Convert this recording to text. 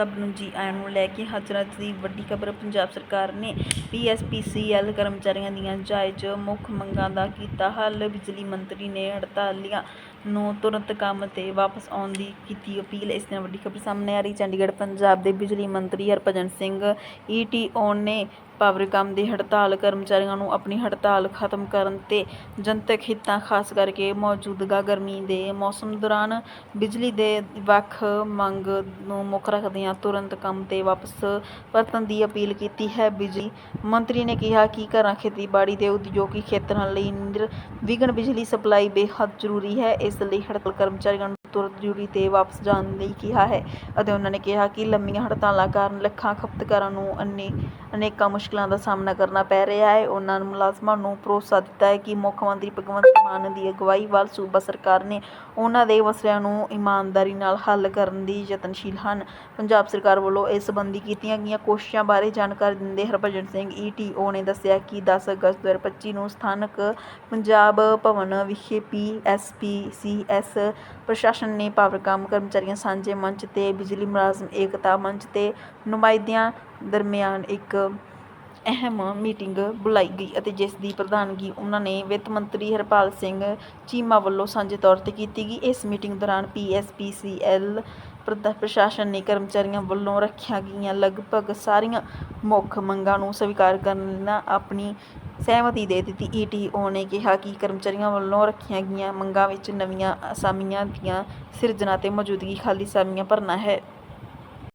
ਸਭ ਨੂੰ ਜੀ ਆਇਆਂ ਨੂੰ ਲੈ ਕੇ ਹਾਜ਼ਰ ਦੀ ਵੱਡੀ ਖਬਰ ਪੰਜਾਬ ਸਰਕਾਰ ਨੇ ਪੀਐਸਪੀਸੀਐਲ ਕਰਮਚਾਰੀਆਂ ਦੀਆਂ ਜਾਇਜ਼ ਮੁੱਖ ਮੰਗਾਂ ਦਾ ਕੀਤਾ ਹੱਲ। ਬਿਜਲੀ ਮੰਤਰੀ ਨੇ ਹੜਤਾਲੀਆਂ ਨੂੰ ਤੁਰੰਤ ਕੰਮ ਤੇ ਵਾਪਸ ਆਉਣ ਦੀ ਕੀਤੀ ਅਪੀਲ। ਇਸ ਨਾਲ ਵੱਡੀ ਖਬਰ ਸਾਹਮਣੇ ਆ ਰਹੀ। ਚੰਡੀਗੜ੍ਹ, ਪੰਜਾਬ ਦੇ ਬਿਜਲੀ ਮੰਤਰੀ ਹਰਭਜਨ ਸਿੰਘ ਈਟੀਓ ਨੇ ਪਾਵਰਕਾਮ ਦੀ ਹੜਤਾਲ, ਕਰਮਚਾਰੀਆਂ ਨੂੰ ਆਪਣੀ ਹੜਤਾਲ ਖਤਮ ਕਰਨ ਤੇ ਜਨਤਕ ਹਿੱਤਾਂ ਖਾਸ ਕਰਕੇ ਮੌਜੂਦਗਾ ਗਰਮੀ ਦੇ ਮੌਸਮ ਦੌਰਾਨ ਬਿਜਲੀ ਦੇ ਵੱਖ ਮੰਗ ਨੂੰ ਮੁੱਖ ਰੱਖਦਿਆਂ ਤੁਰੰਤ ਕੰਮ ਤੇ ਵਾਪਸ ਪਰਤਣ ਦੀ ਅਪੀਲ ਕੀਤੀ ਹੈ। ਬਿਜਲੀ ਮੰਤਰੀ ਨੇ ਕਿਹਾ ਕਿ ਘਰਾਂ ਖੇਤੀਬਾੜੀ ਤੇ ਉਦਯੋਗਿਕ ਖੇਤਰਾਂ ਲਈ ਨਿਰਵਿਘਨ ਬਿਜਲੀ ਸਪਲਾਈ ਬੇਹੱਦ ਜ਼ਰੂਰੀ ਹੈ। ਇਸ ਲਈ ਹੜਤਾਲ ਕਰਮਚਾਰੀਆਂ ਨੂੰ ਤੁਰਤ ਡਿਊਟੀ ਤੇ ਵਾਪਸ ਜਾਣ ਲਈ ਕਿਹਾ ਹੈ ਅਤੇ ਉਹਨਾਂ ਨੇ ਕਿਹਾ ਕਿ ਲੰਮੀਆਂ ਹੜਤਾਲਾਂ ਕਾਰਨ ਲੱਖਾਂ ਖਪਤਕਾਰਾਂ ਨੂੰ ਅਨੇ ਅਨੇਕਾਂ ਮੁਸ਼ਕਲਾਂ ਦਾ ਸਾਹਮਣਾ ਕਰਨਾ ਪੈ ਰਿਹਾ ਹੈ। ਉਹਨਾਂ ਮੁਲਾਜ਼ਮਾਂ ਨੂੰ ਭਰੋਸਾ ਦਿੱਤਾ ਹੈ ਕਿ ਮੁੱਖ ਮੰਤਰੀ ਭਗਵੰਤ ਮਾਨ ਦੀ ਅਗਵਾਈ ਵੱਲ ਸੂਬਾ ਸਰਕਾਰ ਨੇ ਉਹਨਾਂ ਦੇ ਮਸਲਿਆਂ ਨੂੰ ਇਮਾਨਦਾਰੀ ਨਾਲ ਹੱਲ ਕਰਨ ਦੀ ਯਤਨਸ਼ੀਲ ਹਨ। ਪੰਜਾਬ ਸਰਕਾਰ ਵੱਲੋਂ ਇਸ ਸਬੰਧੀ ਕੀਤੀਆਂ ਗਈਆਂ ਕੋਸ਼ਿਸ਼ਾਂ ਬਾਰੇ ਜਾਣਕਾਰੀ ਦਿੰਦੇ ਹਰਭਜਨ ਸਿੰਘ ਈਟੀਓ ਨੇ ਦੱਸਿਆ ਕਿ ਦਸ ਅਗਸਤ 2025 ਨੂੰ ਸਥਾਨਕ ਪੰਜਾਬ ਭਵਨ ਵਿਖੇ ਪੀ ਐਸ ਪੀ ਸੀ ਪੀਐਸਪੀਸੀਐਸ ਪ੍ਰਸ਼ਾਸਨ ਨੇ ਪਾਵਰਕਾਮ ਕਰਮਚਾਰੀਆਂ ਸਾਂਝੇ ਮੰਚ ਤੇ ਬਿਜਲੀ ਮੁਲਾਜ਼ਮ ਏਕਤਾ ਮੰਚ ਤੇ ਨੁਮਾਇੰਦਿਆਂ ਦਰਮਿਆਨ ਇੱਕ ਅਹਿਮ ਮੀਟਿੰਗ ਬੁਲਾਈ ਗਈ ਅਤੇ ਜਿਸ ਦੀ ਪ੍ਰਧਾਨਗੀ ਉਹਨਾਂ ਨੇ ਵਿੱਤ ਮੰਤਰੀ ਹਰਪਾਲ ਸਿੰਘ ਚੀਮਾ ਵੱਲੋਂ ਸਾਂਝੇ ਤੌਰ ਤੇ ਕੀਤੀ ਗਈ। ਇਸ ਮੀਟਿੰਗ ਦੌਰਾਨ ਪੀਐਸਪੀਸੀਐਲ ਪ੍ਰਸ਼ਾਸਨ ਨੇ ਕਰਮਚਾਰੀਆਂ ਵੱਲੋਂ ਰੱਖੀਆਂ ਗਈਆਂ ਲਗਭਗ ਸਾਰੀਆਂ ਮੁੱਖ ਮੰਗਾਂ ਨੂੰ ਸਵੀਕਾਰ ਕਰਨ ਆਪਣੀ ਸਹਿਮਤੀ ਦੇ ਦਿੱਤੀ। ਈਟੀਓ ਨੇ ਕਿਹਾ ਕਿ ਕਰਮਚਾਰੀਆਂ ਵੱਲੋਂ ਰੱਖੀਆਂ ਗਈਆਂ ਮੰਗਾਂ ਵਿੱਚ ਨਵੀਆਂ ਅਸਾਮੀਆਂ ਦੀਆਂ ਸਿਰਜਣਾ ਅਤੇ ਮੌਜੂਦਗੀ ਖਾਲੀ ਅਸਾਮੀਆਂ ਭਰਨਾ ਹੈ।